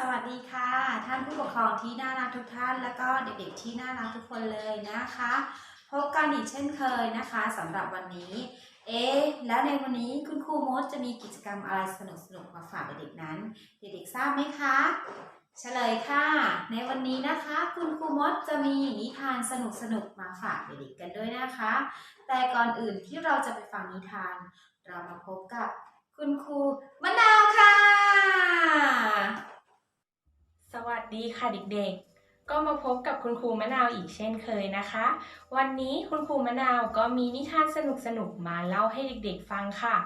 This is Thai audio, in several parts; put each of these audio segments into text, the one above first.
สวัสดีค่ะ ท่านผู้ปกครองที่น่ารักทุกท่าน แล้วก็เด็กๆที่น่ารักทุกคนเลยนะคะ พบกันอีกเช่นเคยนะคะสำหรับวันนี้ เอ๊แล้วในวันนี้คุณครูมดจะมีกิจกรรมอะไรสนุกๆมาฝากเด็กๆนั้น เด็กๆทราบไหมคะเฉลยค่ะ ในวันนี้นะคะ คุณครูมดจะมีนิทานสนุกๆมาฝากเด็กๆกันด้วยนะคะ แต่ก่อนอื่นที่เราจะไปฟังนิทาน เรามาพบกับคุณครูมะนาวค่ะ วัสดีค่ะเด็กๆ ก็มาพบกับคุณครูมะนาวอีกเช่นเคยนะคะ วันนี้คุณครูมะนาวก็มีนิทานสนุกๆ มาเล่าให้เด็กๆฟังค่ะ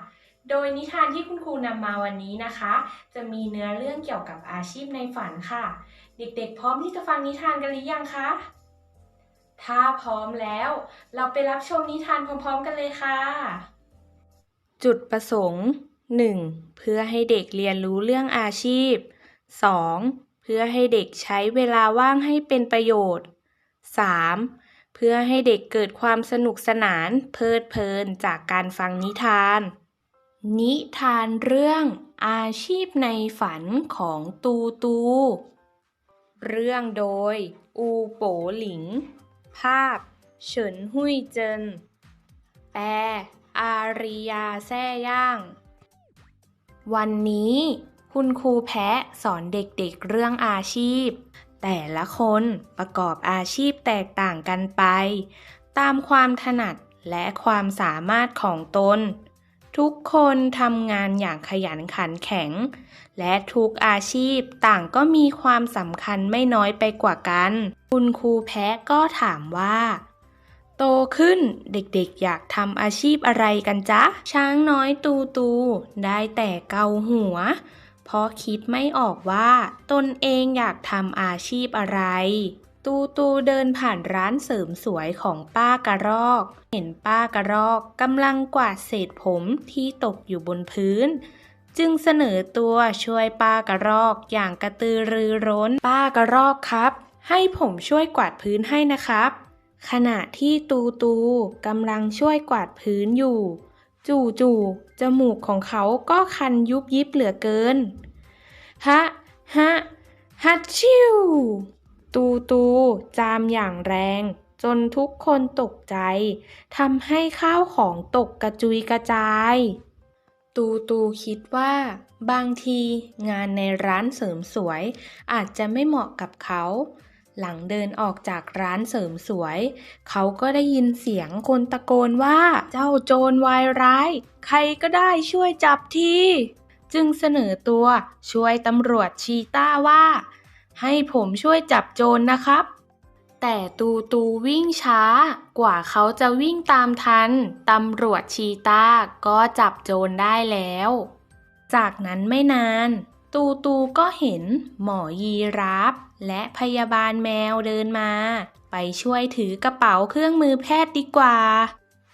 โดยนิทานที่คุณครูนำมาวันนี้นะคะ จะมีเนื้อเรื่องเกี่ยวกับอาชีพในฝันค่ะ เด็กๆ พร้อมที่จะฟังนิทานกันหรือยังคะ ถ้าพร้อมแล้ว เราไปรับชมนิทานพร้อมๆ กันเลยค่ะ จุดประสงค์ 1. เพื่อให้เด็กเรียนรู้เรื่องอาชีพ 2. เพื่อให้เด็กใช้เวลาว่างให้เป็นประโยชน์ 3. เพื่อให้เด็กเกิดความสนุกสนาน เพลิดเพลินจากการฟังนิทาน นิทานเรื่องอาชีพในฝันของตูตู เรื่องโดย อูโปหลิง ภาพ เฉินหุยเจิน แปล อาริยาแซ่ย่าง วันนี้ คุณครูแพะสอนเด็กๆเรื่องอาชีพ แต่ละคนประกอบอาชีพแตกต่างกันไป ตามความถนัดและความสามารถของตน ทุกคนทำงานอย่างขยันขันแข็ง และทุกอาชีพต่างก็มีความสำคัญไม่น้อยไปกว่ากัน คุณครูแพะก็ถามว่าโตขึ้นเด็กๆอยากทำอาชีพอะไรกันจ๊ะ ช้างน้อยตูตู ได้แต่เกาหัว เพราะคิดไม่ออกว่า ตนเองอยากทำอาชีพอะไร ตูตูเดินผ่านร้านเสริมสวยของป้ากระรอก เห็นป้ากระรอกกำลังกวาดเศษผมที่ตกอยู่บนพื้น จึงเสนอตัวช่วยป้ากระรอกอย่างกระตือรือร้น ป้ากระรอกครับ ให้ผมช่วยกวาดพื้นให้นะครับ ขณะที่ตูตูกำลังช่วยกวาดพื้นอยู่ จู่ๆจมูกของเขาก็คันยุบยิบเหลือเกิน ฮะ ฮะ ฮัดชิว ตูตูจามอย่างแรง จนทุกคนตกใจทำให้ข้าวของตกกระจุยกระจาย ตูตูคิดว่า บางทีงานในร้านเสริมสวยอาจจะไม่เหมาะกับเขา หลังเดินออกจากร้านเสริมสวย เขาก็ได้ยินเสียงคนตะโกนว่าเจ้าโจรวายร้าย ใครก็ได้ช่วยจับทีจึงเสนอตัวช่วยตำรวจชีต้าว่า ให้ผมช่วยจับโจรนะครับ แต่ตูตูวิ่งช้ากว่าเขาจะวิ่งตามทันตำรวจชีต้าก็จับโจรได้แล้ว จากนั้นไม่นาน ตูตูก็เห็นหมอยีราฟและพยาบาลแมวเดินมา ไปช่วยถือกระเป๋าเครื่องมือแพทย์ดีกว่า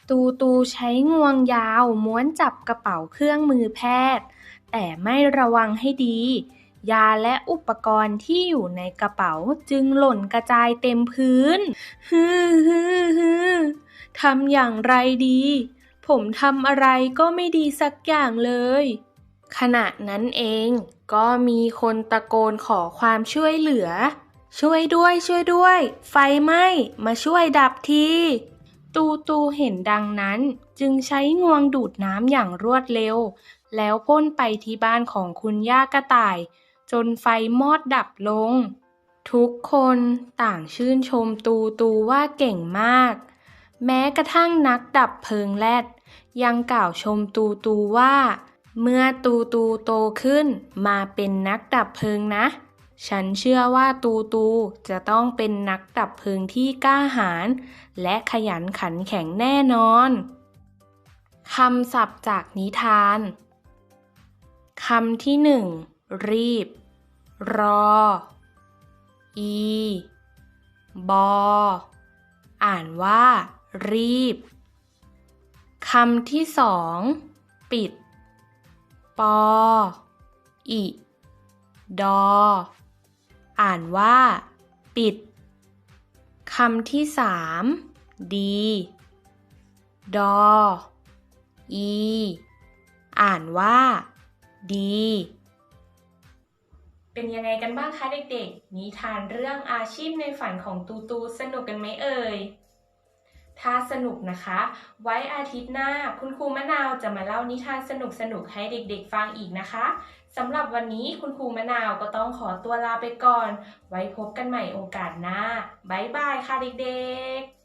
ตูตูใช้งวงยาวม้วนจับกระเป๋าเครื่องมือแพทย์ แต่ไม่ระวังให้ดี ยาและอุปกรณ์ที่อยู่ในกระเป๋าจึงหล่นกระจายเต็มพื้นฮือฮือฮือทำอย่างไรดี ผมทำอะไรก็ไม่ดีสักอย่างเลย ขณะนั้นเองก็มีคนตะโกนขอความช่วยเหลือ ช่วยด้วยช่วยด้วย ไฟไหม้มาช่วยดับทีตูตูเห็นดังนั้นจึงใช้งวงดูดน้ำอย่างรวดเร็ว แล้วพ่นไปที่บ้านของคุณย่ากระต่าย จนไฟมอดดับลง ทุกคนต่างชื่นชมตูตูว่าเก่งมาก แม้กระทั่งนักดับเพลิงแลดยังกล่าวชมตูตูว่า เมื่อตูตูโตขึ้นมาเป็นนักดับเพลิงนะ ฉันเชื่อว่าตูตูจะต้องเป็นนักดับเพลิงที่กล้าหาญและขยันขันแข็งแน่นอนคำศัพท์จากนิทานคำที่หนึ่งรีบ รอ อี บอ อ่านว่า รีบ คำที่สอง ปิด ปอ อิ ดอ อ่านว่า ปิด คำที่สามดี ดอ อี อ่านว่า ดี เป็นยังไงกันบ้างคะเด็กๆ นิทานเรื่องอาชีพในฝันของตูตูสนุกกันไหมเอ่ย ถ้าสนุกนะคะ ไว้อาทิตย์หน้าคุณครูมะนาวจะมาเล่านิทานสนุกๆให้เด็กๆฟังอีกนะคะสำหรับวันนี้คุณครูมะนาวก็ต้องขอตัวลาไปก่อน ไว้พบกันใหม่โอกาสหน้าบ๊ายบายค่ะเด็กๆ